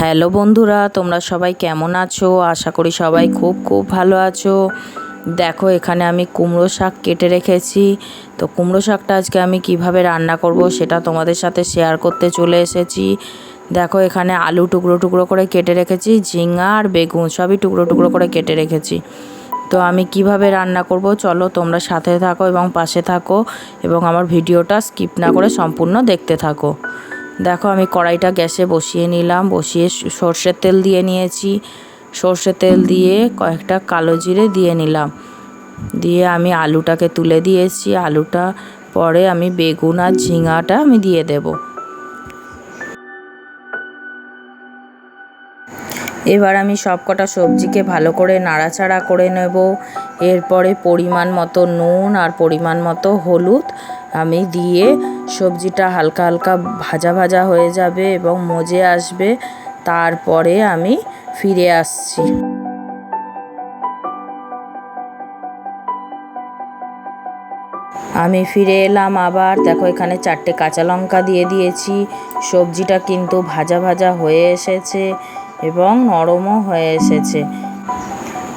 Hello বন্ধুরা, তোমরা সবাই কেমন আছো? আশা করি সবাই খুব খুব ভালো আছো। দেখো, এখানে আমি কুমড়ো শাক কেটে রেখেছি। তো কুমড়ো শাকটা আজকে আমি কীভাবে রান্না করব সেটা তোমাদের সাথে শেয়ার করতে চলে এসেছি। দেখো, এখানে আলু টুকরো টুকরো করে কেটে রেখেছি, ঝিঙা আর বেগুন সবই টুকরো টুকরো করে কেটে রেখেছি। তো আমি কীভাবে রান্না করব চলো তোমরা সাথে থাকো এবং পাশে থাকো এবং আমার ভিডিওটা স্কিপ না করে সম্পূর্ণ দেখতে থাকো। দেখো, আমি কড়াইটা গ্যাসে বসিয়ে নিলাম। বসিয়ে সর্ষের তেল দিয়ে নিয়েছি। সর্ষের তেল দিয়ে কয়েকটা কালো জিরে দিয়ে নিলাম। দিয়ে আমি আলুটাকে তুলে দিয়েছি। আলুটা পরে আমি বেগুন আর ঝিঙাটা আমি দিয়ে দেব। এবার আমি সব কটা সবজিকে ভালো করে নাড়াচাড়া করে নেব। এরপরে পরিমাণ মতো নুন আর পরিমাণ মতো হলুদ। আমি দিয়ে সবজিটা হালকা হালকা ভাজা ভাজা হয়ে যাবে এবং মজে আসবে। তারপরে আমি ফিরে আসছি। আমি ফিরে এলাম আবার। দেখো, এখানে চারটে কাঁচা লঙ্কা দিয়ে দিয়েছি। সবজিটা কিন্তু ভাজা ভাজা হয়ে এসেছে এবং নরমও হয়ে এসেছে।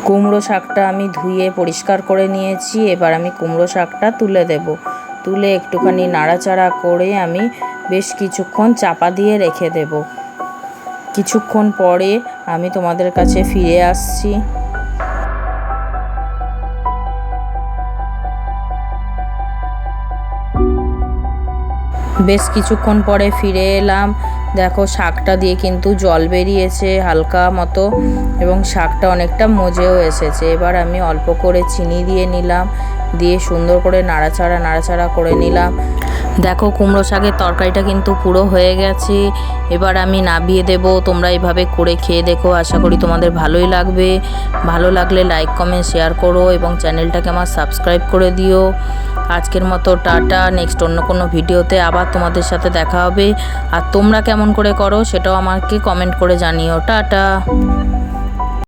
কুমড়ো শাকটা আমি ধুয়ে পরিষ্কার করে নিয়েছি। এবার আমি কুমড়ো শাকটা তুলে দেব। তুলে একটুখানি নাড়াচাড়া করে আমি বেশ কিছুক্ষণ চাপা দিয়ে রেখে দেব। কিছুক্ষণ পরে আমি তোমাদের কাছে ফিরে আসছি। বেশ কিছুক্ষণ পরে ফিরে এলাম। দেখো, শাকটা দিয়ে কিন্তু জল বেরিয়েছে হালকা মতো এবং শাকটা অনেকটা মজেও এসেছে। এবার আমি অল্প করে চিনি দিয়ে নিলাম। দিয়ে সুন্দর করে নাড়াচাড়া নাড়াচাড়া করে নিলাম। দেখো, কুমড়ো শাকের তরকারিটা কিন্তু পুরো হয়ে গেছে। এবার আমি নাবিয়ে দেব, তোমরা এভাবে করে খেয়ে দেখো। আশা করি তোমাদের ভালোই লাগবে। ভালো লাগলে লাইক কমেন্ট শেয়ার করো এবং চ্যানেলটাকে আমার সাবস্ক্রাইব করে দিও। আজকের মতো টাটা। নেক্সট অন্য কোনো ভিডিওতে আবার তোমাদের সাথে দেখা হবে। আর তোমরা কেমন করে করো সেটাও আমাকে কমেন্ট করে জানিও। টাটা!